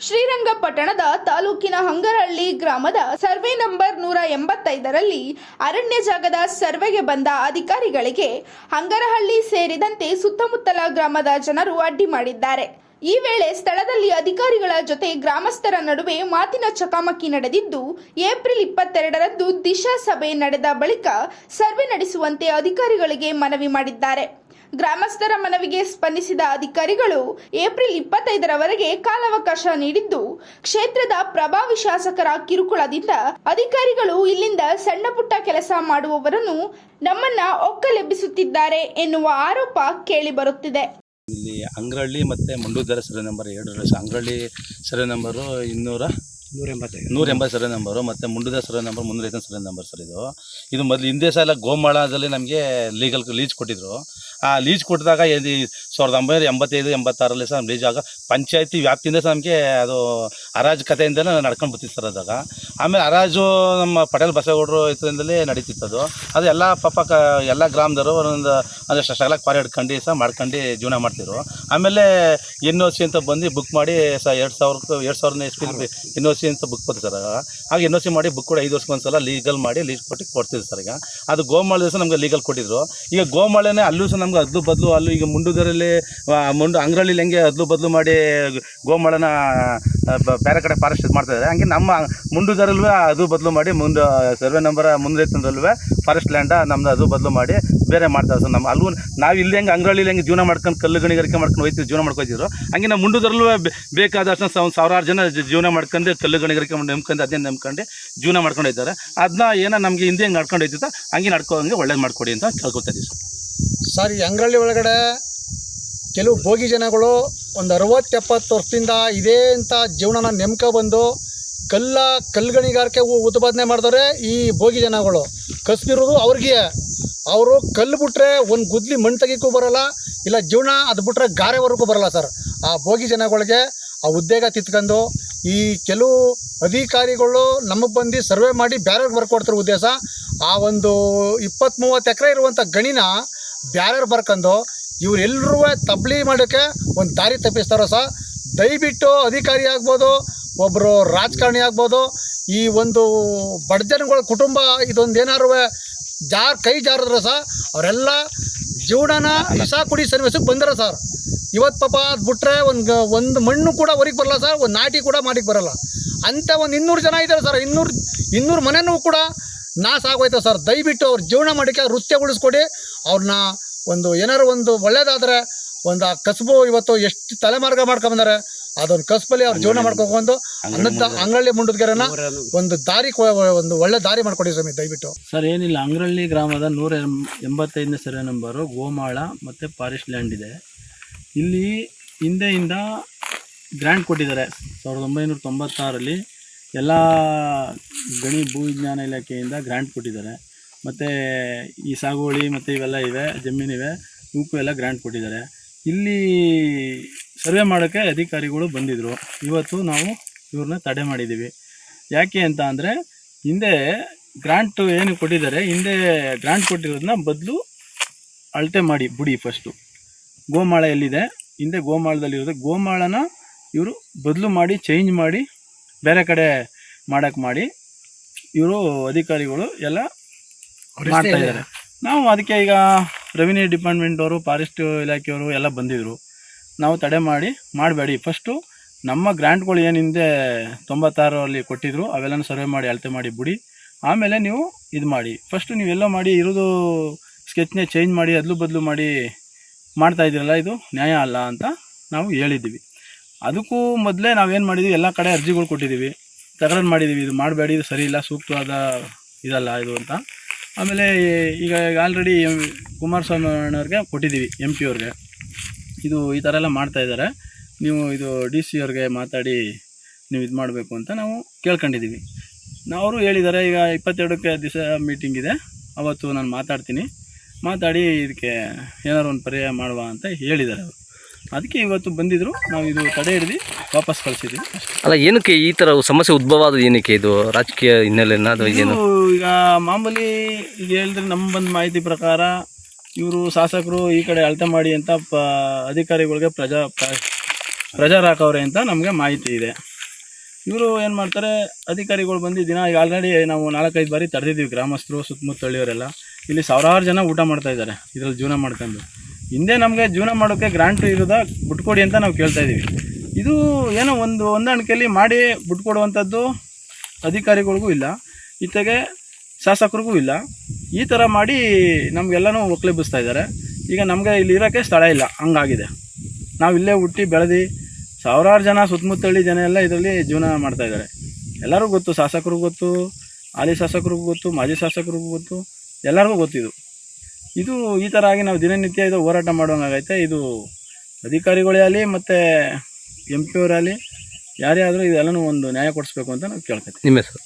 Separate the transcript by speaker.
Speaker 1: ಶ್ರೀರಂಗಪಟ್ಟಣದ ತಾಲೂಕಿನ ಹಂಗರಹಳ್ಳಿ ಗ್ರಾಮದ ಸರ್ವೆ ನಂಬರ್ ನೂರ ಎಂಬತ್ತೈದರಲ್ಲಿ ಅರಣ್ಯ ಜಾಗದ ಸರ್ವೆಗೆ ಬಂದ ಅಧಿಕಾರಿಗಳಿಗೆ ಹಂಗರಹಳ್ಳಿ ಸೇರಿದಂತೆ ಸುತ್ತಮುತ್ತಲ ಗ್ರಾಮದ ಜನರು ಅಡ್ಡಿ ಮಾಡಿದ್ದಾರೆ. ಈ ವೇಳೆ ಸ್ಥಳದಲ್ಲಿ ಅಧಿಕಾರಿಗಳ ಜೊತೆ ಗ್ರಾಮಸ್ಥರ ನಡುವೆ ಮಾತಿನ ಚಕಮಕಿ ನಡೆದಿದ್ದು, ಏಪ್ರಿಲ್ ಇಪ್ಪತ್ತೆರಡರಂದು ದಿಶಾ ಸಭೆ ನಡೆದ ಬಳಿಕ ಸರ್ವೆ ನಡೆಸುವಂತೆ ಅಧಿಕಾರಿಗಳಿಗೆ ಮನವಿ ಮಾಡಿದ್ದಾರೆ. ಗ್ರಾಮಸ್ಥರ ಮನವಿಗೆ ಸ್ಪಂದಿಸಿದ ಅಧಿಕಾರಿಗಳು ಏಪ್ರಿಲ್ ಇಪ್ಪತ್ತೈದರವರೆಗೆ ಕಾಲಾವಕಾಶ ನೀಡಿದ್ದು ಕ್ಷೇತ್ರದ ಪ್ರಭಾವಿ ಶಾಸಕರ ಕಿರುಕುಳದಿಂದ ಅಧಿಕಾರಿಗಳು ಇಲ್ಲಿಂದ ಸಣ್ಣ ಪುಟ್ಟ ಕೆಲಸ ಮಾಡುವವರನ್ನು ನಮ್ಮನ್ನ ಒಕ್ಕಲೆಬ್ಬಿಸುತ್ತಿದ್ದಾರೆ ಎನ್ನುವ ಆರೋಪ ಕೇಳಿಬರುತ್ತಿದೆ.
Speaker 2: ಇಲ್ಲಿ ಅಂಗ್ರಹಳ್ಳಿ ಮತ್ತೆ ಮಂಡೂದರ ಸರಿ ನಂಬರ್ ಎರಡು ಅಂಗ್ರಹಳ್ಳಿ ಸರ್ ನಂಬರು ಇನ್ನೂರ
Speaker 3: ನೂರ ಎಂಬತ್ತೈದು
Speaker 2: ನೂರ ಎಂಬತ್ತು ಸರಿ ನಂಬರು ಮತ್ತು ಮುಂಡದ ಸರಿ ನಂಬರ್ ಮುನ್ನೂರ ಸರ್ ಸರಿ ನಂಬರ್ ಸರ್ ಇದು. ಇದು ಮೊದಲು ಹಿಂದೆ ಸಲ ಗೋಮಾಳದಲ್ಲಿ ನಮಗೆ ಲೀಗಲ್ ಲೀಜ್ ಕೊಟ್ಟಿದ್ರು. ಆ ಲೀಜ್ ಕೊಟ್ಟಿದಾಗ ಸಾವಿರದ ಒಂಬೈನೂರ ಎಂಬತ್ತೈದು ಎಂಬತ್ತಾರರಲ್ಲಿ ಸಹ ಲೀಜ್ ಆಗ ಪಂಚಾಯತಿ ವ್ಯಾಪ್ತಿಯಿಂದ ಸಹ ನಮಗೆ ಅದು ಹರಾಜು ಕಥೆಯಿಂದಲೇ ನಡ್ಕೊಂಡು ಬರ್ತಿತ್ತು ಸರ್ ಅದಾಗ ಆಮೇಲೆ ಹರಾಜು ನಮ್ಮ ಪಟೇಲ್ ಬಸವೇಗೌಡರು ಇದರಿಂದಲೇ ನಡೀತಿತ್ತು ಅದು. ಅದು ಎಲ್ಲ ಪಾಪ ಕ, ಎಲ್ಲ ಗ್ರಾಮದವರು ಒಂದೊಂದು ಅಂದರೆ ಸಗಲ ಕ್ವಾರಿ ಹಿಡ್ಕೊಂಡು ಸಹ ಮಾಡ್ಕೊಂಡು ಜೀವನ ಮಾಡ್ತಿದ್ರು. ಆಮೇಲೆ ಎನ್ ಓ ಸಿ ಅಂತ ಬಂದು ಬುಕ್ ಮಾಡಿ ಸಹ ಎರಡು ಸಾವಿರಕ್ಕೂ, ಎರಡು ಸಾವಿರನೇ S P N O C ಅಂತ ಬುಕ್ ಕೊಡ್ತೀವಿ ಸರ್ ಆಗ ಎನ್ ಓ ಸಿ ಮಾಡಿ ಬುಕ್ ಕೂಡ ಐದು ಸಲ ಲೀಗಲ್ ಮಾಡಿ ಲೀಸ್ ಕೊಟ್ಟು ಕೊಡ್ತಿದ್ರು ಸರ್ ಈಗ. ಅದು ಗೋಮಾಳ ಸಹ ನಮಗೆ ಲೀಗಲ್ ಕೊಟ್ಟಿದ್ರು. ಈಗ ಗೋಮಾಳನೇ ಅಲ್ಲೂ ಸಹ ನಮ್ಗೆ ಅದ್ಲು ಬದಲು, ಅಲ್ಲೂ ಈಗ ಮುಂಡುದರಲ್ಲಿ ಮುಂಡು ಅಂಗ್ರಳ್ಳಿಲಿ ಹೆಂಗೆ ಅದ್ಲು ಬದಲು ಮಾಡಿ ಗೋಮಾಳನ ಬೇರೆ ಕಡೆ ಫಾರೆಸ್ಟ್ ಮಾಡ್ತಾ ಇದ್ದಾರೆ ಹಂಗೆ ನಮ್ಮ ಮುಂಡುದರಲ್ವೇ ಅದು ಬದಲು ಮಾಡಿ ಮುಂದೆ ಸರ್ವೆ ನಂಬರ್ ಮುಂದೆ ಫಾರೆಸ್ಟ್ ಲ್ಯಾಂಡ ನಮ್ದು ಅದು ಬದಲು ಮಾಡಿ ಬೇರೆ ಮಾಡ್ತಾ ಸರ್ ನಮ್ಮ ಅಲ್ಲೂ ನಾವು ಇಲ್ಲಿ ಹೆಂಗೆ ಅಂಗ್ರಹಳ್ಳಿ ಹೆಂಗೆ ಜೀವನ ಮಾಡ್ಕೊಂಡು ಕಲ್ಲು ಗಣಿಗಾರಿಕೆ ಮಾಡ್ಕೊಂಡು ಹೋಯ್ತಿದ್ರು ಜೀವನ ಮಾಡ್ಕೊತಿದ್ರು ಹಂಗೆ ನಮ್ಮ ಮುಂಡುದರಲ್ಲೂ ಬೇಕಾದಷ್ಟು ಒಂದು ಸಾವಿರಾರು ಜನ ಜೀವನ ಮಾಡ್ಕೊಂಡು ಕಲ್ಲು ಗಣಿಗಾರಿಕೆ ನಂಬ್ಕೊಂಡು ಅದೇ ನಂಬ್ಕೊಂಡು ಜೀವನ ಮಾಡ್ಕೊಂಡು ಹೋಯ್ತಾರೆ. ಅದನ್ನ ಏನೋ ನಮಗೆ ಹಿಂದೆ ಹೆಂಗೆ ನಡ್ಕೊಂಡು ಹೋಯ್ತಿತ್ತು. ಹಂಗೆ ನಡ್ಕೋ, ಹಂಗೆ ಒಳ್ಳೇದು ಮಾಡ್ಕೊಡಿ ಅಂತ ಕೇಳ್ಕೊತಾ ಇದ್ದೀವಿ ಸರ್.
Speaker 3: ಸರ್, ಈ ಒಳಗಡೆ ಕೆಲವು ಭೋಗಿ ಜನಗಳು ಒಂದು ಅರವತ್ತು ಎಪ್ಪತ್ತು ವರ್ಷದಿಂದ ಇದೇ ಅಂತ ಜೀವನನ ನೆಮ್ಕ ಬಂದು ಕಲ್ಲ ಕಲ್ಗಣಿಗಾರಿಕೆ ಉ- ಉತ್ಪಾದನೆ ಮಾಡಿದವ್ರೆ ಈ ಭೋಗಿ ಜನಗಳು. ಕಸ್ಬಿರೋದು ಅವ್ರಿಗೆ. ಅವರು ಕಲ್ಲು ಬಿಟ್ರೆ ಒಂದು ಗುದ್ಲಿ ಮಣ್ಣು ತೆಗಿಕ್ಕೂ ಬರಲ್ಲ, ಇಲ್ಲ ಜೀವನ ಅದು ಬಿಟ್ರೆ ಗಾರೆವರೆಗೂ ಬರಲ್ಲ ಸರ್. ಆ ಭೋಗಿ ಜನಗಳಿಗೆ ಆ ಉದ್ಯೋಗ ತಿತ್ಕೊಂಡು ಈ ಕೆಲವು ಅಧಿಕಾರಿಗಳು ನಮಗೆ ಬಂದು ಸರ್ವೆ ಮಾಡಿ ಬೇರೆಯವ್ರಿಗೆ ಬರ್ಕೊಡ್ತಾರೆ ಉದ್ದೇಶ, ಆ ಒಂದು ಇಪ್ಪತ್ತು ಮೂವತ್ತು ಎಕರೆ ಇರುವಂಥ ಗಣಿನ ಬೇರೆಯವ್ರು ಬರ್ಕೊಂಡು ಇವರೆಲ್ಲರೂ ತಬ್ಲಿ ಮಾಡೋಕ್ಕೆ ಒಂದು ದಾರಿ ತಪ್ಪಿಸ್ತಾರೋ ಸಹ ದಯವಿಟ್ಟು ಅಧಿಕಾರಿ ಆಗ್ಬೋದು ಒಬ್ಬರು ರಾಜಕಾರಣಿ ಆಗ್ಬೋದು, ಈ ಒಂದು ಬಡಜನಗಳ ಕುಟುಂಬ ಇದೊಂದು ಏನಾರು ಜಾರ್ ಕೈ ಜಾರಿದ್ರೆ ಸಹ ಅವರೆಲ್ಲ ಜೀವನನ ವಿಷ ಕುಡಿ ಸರ್ವಿಸಿಗೆ ಬಂದಿರ ಸರ್ ಇವತ್ತು ಪಾಪ ಅದು ಬಿಟ್ಟರೆ ಒಂದು ಒಂದು ಮಣ್ಣು ಕೂಡ ಹೊರಗೆ ಬರಲ್ಲ ಸರ್, ಒಂದು ನಾಟಿ ಕೂಡ ಮಾಡಿಕ್ಕೆ ಬರಲ್ಲ. ಅಂತ ಒಂದು ಇನ್ನೂರು ಜನ ಇದ್ದಾರೆ ಸರ್, ಇನ್ನೂರು ಇನ್ನೂರು ಮನೆನೂ ಕೂಡ ನಾಶ ಆಗೋಯ್ತು ಸರ್. ದಯವಿಟ್ಟು ಅವ್ರ ಜೀವನ ಮಾಡೋಕ್ಕೆ ವೃತ್ತಿ ಉಳಿಸ್ಕೊಡಿ ಅವ್ರನ್ನ ಒಂದು ಏನಾರು ಒಂದು ಒಳ್ಳೇದಾದ್ರೆ ಒಂದು ಆ ಕಸಬು ಇವತ್ತು ಎಷ್ಟು ತಲೆಮಾರ್ಗ ಮಾಡ್ಕೊಂಬಂದಾರೆ ಅದೊಂದು ಕಸಬಲ್ಲಿ ಅವ್ರು ಜೀವನ ಮಾಡ್ಕೊಂಡು ಅನ್ನದ ಅಂಗಳ್ಳಿ ಮುಂಡದ್ಗೆರನ್ನ ಒಂದು ದಾರಿ ಕೊ- ಒಂದು ಒಳ್ಳೆ ದಾರಿ ಮಾಡ್ಕೊಡಿ ಸ್ವಾಮಿ ದಯವಿಟ್ಟು.
Speaker 4: ಸರ್ ಏನಿಲ್ಲ ಅಂಗರಳ್ಳಿ ಗ್ರಾಮದ ನೂರ ಎಂಬತ್ತೈದನೇ ಸರ್ವೆ ನಂಬರು ಗೋಮಾಳ ಮತ್ತು ಫಾರೆಸ್ಟ್ ಲ್ಯಾಂಡ್ ಇದೆ. ಇಲ್ಲಿ ಹಿಂದೆಯಿಂದ ಗ್ರ್ಯಾಂಡ್ ಕೊಟ್ಟಿದ್ದಾರೆ ಸಾವಿರದ ಒಂಬೈನೂರ ತೊಂಬತ್ತಾರಲ್ಲಿ ಎಲ್ಲ ಗಣಿ ಭೂವಿಜ್ಞಾನ ಇಲಾಖೆಯಿಂದ ಗ್ರ್ಯಾಂಡ್ ಕೊಟ್ಟಿದ್ದಾರೆ. ಮತ್ತು ಈ ಸಾಗುವಳಿ ಮತ್ತು ಇವೆಲ್ಲ ಇವೆ ಜಮೀನಿವೆ ಇವಕ್ಕೂ ಎಲ್ಲ ಗ್ರ್ಯಾಂಟ್ ಕೊಟ್ಟಿದ್ದಾರೆ. ಇಲ್ಲಿ ಸರ್ವೆ ಮಾಡೋಕ್ಕೆ ಅಧಿಕಾರಿಗಳು ಬಂದಿದ್ದರು ಇವತ್ತು ನಾವು ಇವ್ರನ್ನ ತಡೆ ಮಾಡಿದ್ದೀವಿ. ಯಾಕೆ ಅಂತ ಅಂದರೆ, ಹಿಂದೆ ಗ್ರಾಂಟ್ ಏನು ಕೊಟ್ಟಿದ್ದಾರೆ, ಹಿಂದೆ ಗ್ರಾಂಟ್ ಕೊಟ್ಟಿರೋದನ್ನ ಬದಲು ಅಳತೆ ಮಾಡಿ ಬುಡಿ ಫಸ್ಟು ಗೋಮಾಳ ಎಲ್ಲಿದೆ? ಹಿಂದೆ ಗೋಮಾಳದಲ್ಲಿರೋದು ಗೋಮಾಳನ ಇವರು ಬದಲು ಮಾಡಿ ಚೇಂಜ್ ಮಾಡಿ, ಬೇರೆ ಕಡೆ ಮಾಡೋಕ್ಕೆ ಮಾಡಿ ಇವರು ಅಧಿಕಾರಿಗಳು ಎಲ್ಲ ಮಾಡ್ತಾ ಇದ್ದಾರೆ. ನಾವು ಅದಕ್ಕೆ ಈಗ ರೆವಿನ್ಯೂ ಡಿಪಾರ್ಟ್ಮೆಂಟ್ ಅವರು ಫಾರೆಸ್ಟ್ ಇಲಾಖೆಯವರು ಎಲ್ಲ ಬಂದಿದ್ರು. ನಾವು ತಡೆ ಮಾಡಿ ಮಾಡಬೇಡಿ. ಫಸ್ಟು ನಮ್ಮ ಗ್ರ್ಯಾಂಟ್ಗಳು ಏನು ಹಿಂದೆ ತೊಂಬತ್ತಾರಲ್ಲಿ ಕೊಟ್ಟಿದ್ರು ಅವೆಲ್ಲನೂ ಸರ್ವೆ ಮಾಡಿ ಅಳತೆ ಮಾಡಿ ಬಿಡಿ. ಆಮೇಲೆ ನೀವು ಇದು ಮಾಡಿ. ಫಸ್ಟು ನೀವೆಲ್ಲ ಮಾಡಿ ಇರೋದು ಸ್ಕೆಚ್ನೇ ಚೇಂಜ್ ಮಾಡಿ ಅದಲು ಬದಲು ಮಾಡಿ ಮಾಡ್ತಾ ಇದ್ದೀರಲ್ಲ ಇದು ನ್ಯಾಯ ಅಲ್ಲ ಅಂತ ನಾವು ಹೇಳಿದ್ದೀವಿ. ಅದಕ್ಕೂ ಮೊದಲೇ ನಾವೇನು ಮಾಡಿದ್ದೀವಿ ಎಲ್ಲ ಕಡೆ ಅರ್ಜಿಗಳು ಕೊಟ್ಟಿದ್ದೀವಿ. ತಕರಾರು ಮಾಡಿದ್ದೀವಿ ಇದು ಮಾಡಬೇಡಿ ಇದು ಸರಿ ಇಲ್ಲ ಸೂಕ್ತವಾದ ಇದಲ್ಲ ಇದು ಅಂತ. ಆಮೇಲೆ ಈಗ ಆಲ್ರೆಡಿ ಕುಮಾರಸ್ವಾಮಿ ಅಣ್ಣವ್ರಿಗೆ ಕೊಟ್ಟಿದ್ದೀವಿ ಎಂ ಪಿ ಅವ್ರಿಗೆ. ಇದು ಈ ಥರ ಎಲ್ಲ ಮಾಡ್ತಾ ಇದ್ದಾರೆ. ನೀವು ಇದು ಡಿ ಸಿ ಅವ್ರಿಗೆ ಮಾತಾಡಿ ನೀವು ಇದು ಮಾಡಬೇಕು ಅಂತ ನಾವು ಕೇಳ್ಕೊಂಡಿದ್ದೀವಿ. ಅವರು ಹೇಳಿದ್ದಾರೆ, ಈಗ ಇಪ್ಪತ್ತೆರಡಕ್ಕೆ ದಿವಸ ಮೀಟಿಂಗ್ ಇದೆ. ಅವತ್ತು ನಾನು ಮಾತಾಡ್ತೀನಿ. ಮಾತಾಡಿ, ಇದಕ್ಕೆ ಏನಾರು ಒಂದು ಪರ್ಯಾಯ ಮಾಡುವ ಅಂತ ಹೇಳಿದ್ದಾರೆ ಅವರು. ಅದಕ್ಕೆ ಇವತ್ತು ಬಂದಿದ್ರು. ನಾವು ಇದು ತಡೆ ಹಿಡಿದು ವಾಪಸ್ ಕಳಿಸಿದ್ದೀವಿ
Speaker 5: ಅಲ್ಲ ಏನಕ್ಕೆ ಈ ಥರ ಸಮಸ್ಯೆ ಉದ್ಭವ ಆದದ್ದು ಏನಕ್ಕೆ? ಇದು ರಾಜಕೀಯ ಹಿನ್ನೆಲೆನ ಅಥವಾ ಏನು?
Speaker 4: ಈಗ ಮಾಮೂಲಿ ಈಗ ಹೇಳಿದ್ರೆ ನಮ್ಮ ಬಂದ ಮಾಹಿತಿ ಪ್ರಕಾರ ಇವರು ಶಾಸಕರು ಈ ಕಡೆ ಅಳತೆ ಮಾಡಿ ಅಂತ ಪ ಅಧಿಕಾರಿಗಳಿಗೆ ಪ್ರಜಾ ಪ್ರಜಾರ್ ಪ್ರೆಜರ್ ಹಾಕವ್ರೆ ಅಂತ ನಮಗೆ ಮಾಹಿತಿ ಇದೆ. ಇವರು ಏನು ಮಾಡ್ತಾರೆ ಅಧಿಕಾರಿಗಳು ಬಂದು ದಿನ ಈಗ ಆಲ್ರೆಡಿ ನಾವು ನಾಲ್ಕೈದು ಬಾರಿ ತಡೆದಿದ್ದೀವಿ ಗ್ರಾಮಸ್ಥರು ಸುತ್ತಮುತ್ತ ಹಳ್ಳಿಯವರೆಲ್ಲ ಇಲ್ಲಿ ಸಾವಿರಾರು ಜನ ಊಟ ಮಾಡ್ತಾ ಇದ್ದಾರೆ ಇದರಲ್ಲಿ ಜೀವನ ಮಾಡ್ಕೊಂಡು. ಹಿಂದೆ ನಮಗೆ ಜೀವನ ಮಾಡೋಕ್ಕೆ ಗ್ರಾಂಟ್ ಇರೋದ ಬಿಟ್ಕೊಡಿ ಅಂತ ನಾವು ಕೇಳ್ತಾ ಇದ್ದೀವಿ ಇದು ಏನೋ ಒಂದು ಹೊಂದಾಣಿಕೆಯಲ್ಲಿ ಮಾಡಿ ಬಿಟ್ಕೊಡುವಂಥದ್ದು ಅಧಿಕಾರಿಗಳಿಗೂ ಇಲ್ಲ, ಇತ್ತಗೆ ಶಾಸಕರಿಗೂ ಇಲ್ಲ. ಈ ಥರ ಮಾಡಿ ನಮಗೆಲ್ಲನೂ ಒಕ್ಲೆಬ್ಬಿಸ್ತಾ ಇದ್ದಾರೆ. ಈಗ ನಮಗೆ ಇಲ್ಲಿ ಇರೋಕ್ಕೆ ಸ್ಥಳ ಇಲ್ಲ, ಹಂಗಾಗಿದೆ. ನಾವು ಇಲ್ಲೇ ಹುಟ್ಟಿ ಬೆಳೆದು ಸಾವಿರಾರು ಜನ ಸುತ್ತಮುತ್ತಳ್ಳಿ ಜನ ಎಲ್ಲ ಇದರಲ್ಲಿ ಜೀವನ ಮಾಡ್ತಾ ಇದ್ದಾರೆ. ಎಲ್ಲರಿಗೂ ಗೊತ್ತು, ಶಾಸಕರಿಗೂ ಗೊತ್ತು, ಹಾಲಿ ಶಾಸಕರಿಗೂ ಗೊತ್ತು, ಮಾಜಿ ಶಾಸಕರಿಗೂ ಗೊತ್ತು, ಎಲ್ಲರಿಗೂ ಗೊತ್ತಿದು ಇದು ಈ ಥರ ಆಗಿ ನಾವು ದಿನನಿತ್ಯ ಇದು ಹೋರಾಟ ಮಾಡೋಂಗಾಗೈತೆ ಇದು ಅಧಿಕಾರಿಗಳೇ ಆಗಲಿ ಮತ್ತು ಎಂ ಪಿ ಅವರಾಗಲಿ ಯಾರೇ ಆದರೂ ಇದೆಲ್ಲನೂ ಒಂದು ನ್ಯಾಯ ಕೊಡಿಸ್ಬೇಕು ಅಂತ ನಾವು ಕೇಳ್ಕೊತೀವಿ.
Speaker 5: ನಿಮ್ಮ ಹೆಸರು?